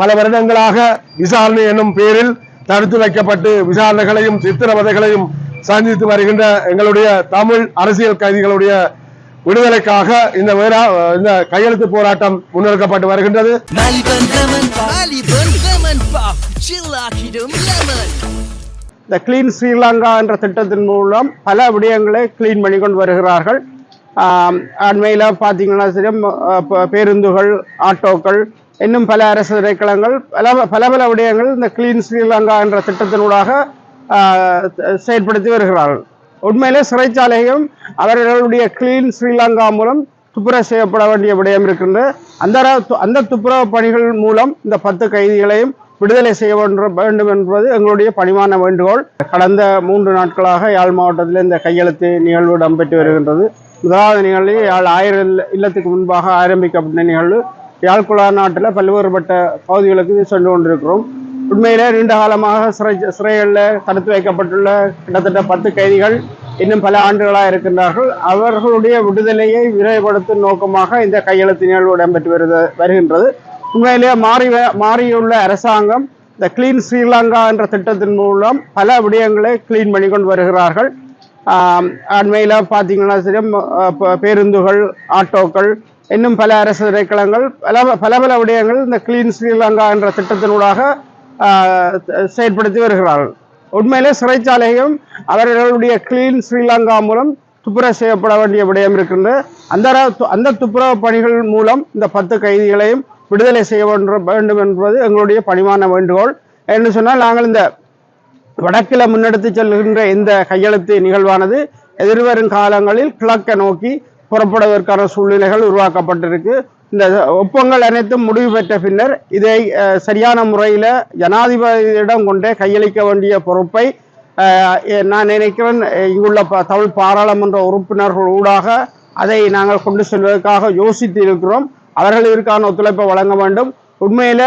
பல வருடங்களாக விசாரணை என்னும் பேரில் தடுத்து வைக்கப்பட்டு விசாரணைகளையும் சித்திரவதைகளையும் சந்தித்து வருகின்ற எங்களுடைய தமிழ் அரசியல் கைதிகளுடைய விடுதலைக்காக இந்த இந்த கையெழுத்து போராட்டம் முன்னெடுக்கப்பட்டு வருகின்றது. இந்த கிளீன் ஸ்ரீலங்கா என்ற திட்டத்தின் மூலம் பல விடயங்களை கிளீன் பண்ணி கொண்டு வருகிறார்கள். அண்மையில் பார்த்தீங்கன்னா சரி பேருந்துகள் ஆட்டோக்கள் இன்னும் பல அரசு திரைக்களங்கள் பல பல பல விடயங்கள் இந்த கிளீன் ஸ்ரீலங்கா என்ற திட்டத்தினூடாக செயற்படுத்தி வருகிறார்கள். உண்மையிலே சிறைச்சாலையும் அவர்களுடைய கிளீன் ஸ்ரீலங்கா மூலம் துப்புரவு செய்யப்பட வேண்டிய விடயம் இருக்கின்ற அந்த அந்த துப்புரவு பணிகள் மூலம் இந்த பத்து கைதிகளையும் விடுதலை செய்ய வேண்டும் வேண்டும் என்பது எங்களுடைய பணிவான வேண்டுகோள். கடந்த மூன்று நாட்களாக யாழ் மாவட்டத்தில் இந்த கையெழுத்து நிகழ்வு இடம்பெற்று வருகின்றது. முதலாவது நிகழ்வு யாழ் ஆயிரம் இல்ல- இல்லத்துக்கு முன்பாக ஆரம்பிக்கப்பட்ட நிகழ்வு யாழ்குழா நாட்டில் பல்வேறுபட்ட பகுதிகளுக்கு சென்று கொண்டிருக்கிறோம். உண்மையிலே நீண்ட காலமாக சிறை சிறைகளில் தடுத்து வைக்கப்பட்டுள்ள கிட்டத்தட்ட பத்து கைதிகள் இன்னும் பல ஆண்டுகளாக இருக்கின்றார்கள். அவர்களுடைய விடுதலையை விரைவுபடுத்தும் நோக்கமாக இந்த கையெழுத்து நிகழ்வு இடம்பெற்று வருது வருகின்றது. உண்மையிலேயே மாறி மாறியுள்ள அரசாங்கம் இந்த கிளீன் ஸ்ரீலங்கா என்ற திட்டத்தின் மூலம் பல விடயங்களை கிளீன் பண்ணி கொண்டு வருகிறார்கள். அண்மையில் பார்த்தீங்கன்னா சரி பேருந்துகள் ஆட்டோக்கள் இன்னும் பல அரசு திரைக்களங்கள் பல பல பல விடயங்கள் இந்த கிளீன் ஸ்ரீலங்கா என்ற திட்டத்தினூடாக செயற்படுத்தி வருகிறார்கள். உண்மையிலே சிறைச்சாலையும் அவர்களுடைய கிளீன் ஸ்ரீலங்கா மூலம் துப்புரவு செய்யப்பட வேண்டிய விடயம் இருக்கின்றது. அந்த அந்த துப்புரவு பணிகள் மூலம் இந்த பத்து கைதிகளையும் விடுதலை செய்ய வேண்டும் வேண்டும் என்பது எங்களுடைய பணிவான வேண்டுகோள். என்று சொன்னால் நாங்கள் இந்த வடக்கில் முன்னெடுத்து செல்கின்ற இந்த கையெழுத்து நிகழ்வானது எதிர்வரும் காலங்களில் கிழக்க நோக்கி புறப்படுவதற்கான சூழ்நிலைகள் உருவாக்கப்பட்டிருக்கு. இந்த ஒப்பங்கள் அனைத்தும் முடிவு பெற்ற பின்னர் இதை சரியான முறையில் ஜனாதிபதியிடம் கொண்டே கையளிக்க வேண்டிய பொறுப்பை நான் நினைக்கிறேன் இங்குள்ள ப- தமிழ் பாராளுமன்ற உறுப்பினர்கள் ஊடாக அதை நாங்கள் கொண்டு செல்வதற்காக யோசித்து இருக்கிறோம். அவர்கள் இதற்கான ஒத்துழைப்பை வழங்க வேண்டும். உண்மையில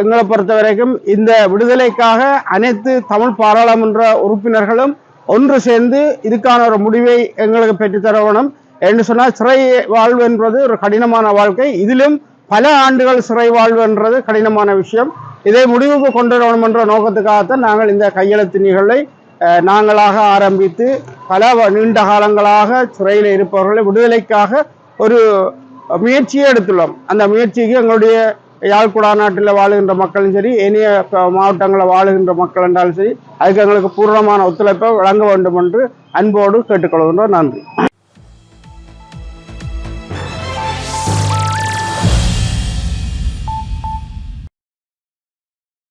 எங்களை பொறுத்த வரைக்கும் இந்த விடுதலைக்காக அனைத்து தமிழ் பாராளுமன்ற உறுப்பினர்களும் ஒன்று சேர்ந்து இதுக்கான ஒரு முடிவை எங்களுக்கு பெற்றுத்தர வேணும் என்று சொன்னால் சிறை வாழ்வு என்பது ஒரு கடினமான வாழ்க்கை. இதிலும் பல ஆண்டுகள் சிறை வாழ்வு என்றது கடினமான விஷயம். இதை முடிவுக்கு கொண்டு வரணும் என்ற நோக்கத்துக்காகத்தான் நாங்கள் இந்த கையெழுத்து நிகழ்வை நாங்களாக ஆரம்பித்து பல வ- நீண்ட காலங்களாக சிறையில் இருப்பவர்களை விடுதலைக்காக ஒரு முயற்சியை எடுத்துள்ளோம். அந்த முயற்சிக்கு எங்களுடைய யாழ்குடா நாட்டில் வாழுகின்ற மக்களும் சரி ஏனைய மாவட்டங்களில் வாழுகின்ற மக்கள் என்றாலும் சரி அதுக்கு எங்களுக்கு பூர்ணமான ஒத்துழைப்பை வழங்க வேண்டும் என்று அன்போடு கேட்டுக்கொள்கின்றோம். நன்றி.